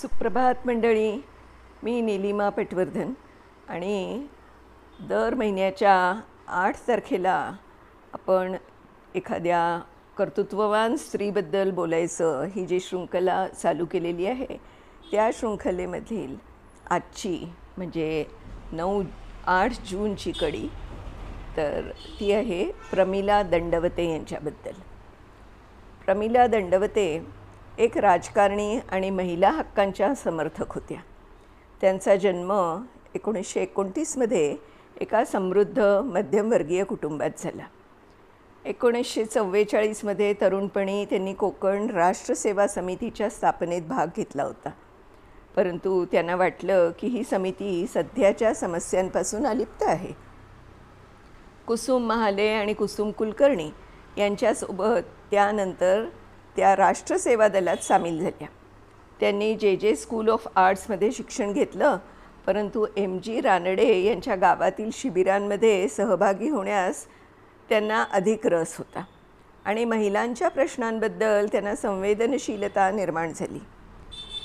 सुप्रभात मंडळी. मी निलिमा पटवर्धन आणि दर महिन्याच्या आठ तारखेला आपण एखाद्या कर्तृत्ववान स्त्रीबद्दल बोलायचं ही जी शृंखला चालू केलेली आहे त्या शृंखलेमधील आजची म्हणजे नऊ आठ जूनची कडी तर ती आहे प्रमिला दंडवते यांच्याबद्दल. प्रमिला दंडवते एक राजकारणी आणि महिला हक्कांच्या समर्थक होत्या. त्यांचा जन्म एकोणीसशे एकोणतीसमध्ये एका समृद्ध मध्यमवर्गीय कुटुंबात झाला. एकोणीसशे चव्वेचाळीसमध्ये तरुणपणी त्यांनी कोकण राष्ट्रसेवा समितीच्या स्थापनेत भाग घेतला होता. परंतु त्यांना वाटलं की ही समिती सध्याच्या समस्यांपासून अलिप्त आहे. कुसुम महाले आणि कुसुम कुलकर्णी यांच्यासोबत त्यानंतर त्या राष्ट्रसेवा दलात सामील झाल्या. त्यांनी जे जे स्कूल ऑफ आर्ट्समध्ये शिक्षण घेतलं परंतु एम जी रानडे यांच्या गावातील शिबिरांमध्ये सहभागी होण्यास त्यांना अधिक रस होता आणि महिलांच्या प्रश्नांबद्दल त्यांना संवेदनशीलता निर्माण झाली.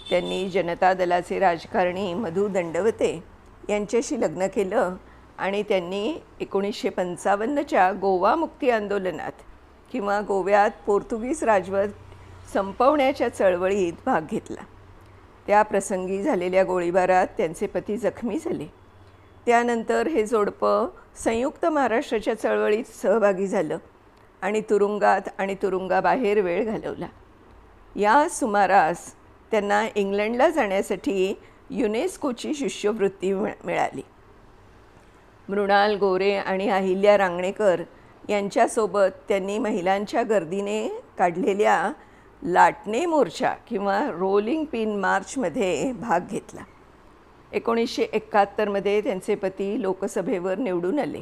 त्यांनी जनता दलाचे राजकारणी मधु दंडवते यांच्याशी लग्न केलं आणि त्यांनी एकोणीसशे पंचावन्नच्या गोवा मुक्ती आंदोलनात किंवा गोव्यात पोर्तुगीज राजवट संपवण्याच्या चळवळीत भाग घेतला. त्या प्रसंगी झालेल्या गोळीबारात त्यांचे पती जखमी झाले. त्यानंतर हे जोडपं संयुक्त महाराष्ट्राच्या चळवळीत सहभागी झालं आणि तुरुंगात आणि तुरुंगाबाहेर वेळ घालवला. या सुमारास त्यांना इंग्लंडला जाण्यासाठी युनेस्कोची शिष्यवृत्ती मिळाली. मृणाल गोरे आणि अहिल्या रांगणेकर यांच्यासोबत त्यांनी महिलांच्या गर्दीने काढलेल्या लाटणे मोर्चा किंवा रोलिंग पिन मार्चमध्ये भाग घेतला. एकोणीसशे एकाहत्तरमध्ये त्यांचे पती लोकसभेवर निवडून आले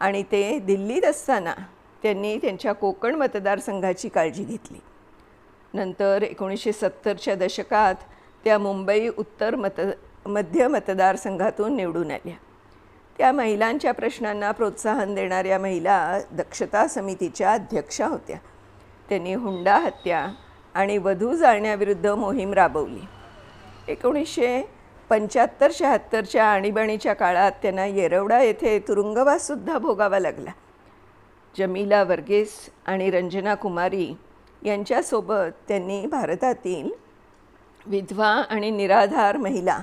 आणि ते दिल्लीत असताना त्यांनी त्यांच्या कोकण मतदारसंघाची काळजी घेतली. नंतर एकोणीसशे सत्तरच्या दशकात त्या मुंबई उत्तर मत मध्य मतदारसंघातून निवडून आल्या. त्या महिलांच्या प्रश्नांना प्रोत्साहन देणाऱ्या महिला दक्षता समितीच्या अध्यक्षा होत्या. त्यांनी हुंडा हत्या आणि वधू जाळण्याविरुद्ध मोहीम राबवली. एकोणीसशे पंच्याहत्तर शहात्तरच्या आणीबाणीच्या काळात त्यांना येरवडा येथे तुरुंगवाससुद्धा भोगावा लागला. जमीला वर्गेस आणि रंजना कुमारी यांच्यासोबत त्यांनी भारतातील विधवा आणि निराधार महिला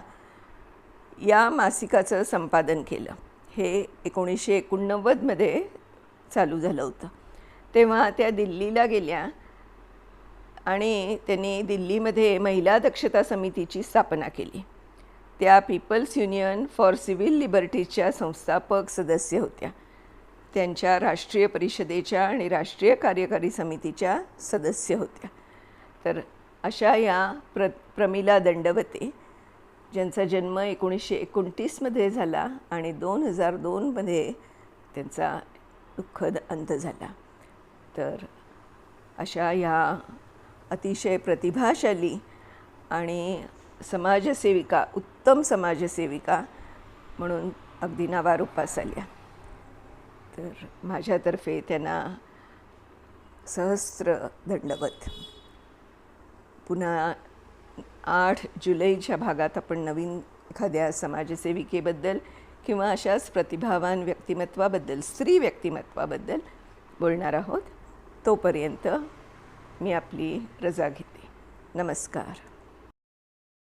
या मासिकाचं संपादन केलं. हे एकोणीसशे एकोणनव्वदमध्ये चालू झालं होतं. तेव्हा त्या दिल्लीला गेल्या आणि त्यांनी दिल्लीमध्ये महिला दक्षता समितीची स्थापना केली. त्या पीपल्स युनियन फॉर सिव्हिल लिबर्टीजच्या संस्थापक सदस्य होत्या. त्यांच्या राष्ट्रीय परिषदेच्या आणि राष्ट्रीय कार्यकारी समितीच्या सदस्य होत्या. तर अशा या प्र प्रमिला दंडवते ज्यांचा जन्म एकोणीसशे एकोणतीसमध्ये झाला आणि दोन हजार दोनमध्ये त्यांचा दुःखद अंत झाला. तर अशा ह्या अतिशय प्रतिभाशाली आणि समाजसेविका उत्तम समाजसेविका म्हणून अगदी नावारूपास आल्या. तर माझ्यातर्फे त्यांना सहस्र दंडवत. पुन्हा आठ जुलैच्या भागात आपण नवीन एखाद्या समाजसेविकेबद्दल किंवा अशाच प्रतिभावान व्यक्तिमत्वाबद्दल स्त्री व्यक्तिमत्वाबद्दल बोलणार आहोत. तोपर्यंत मी आपली रजा घेते. नमस्कार.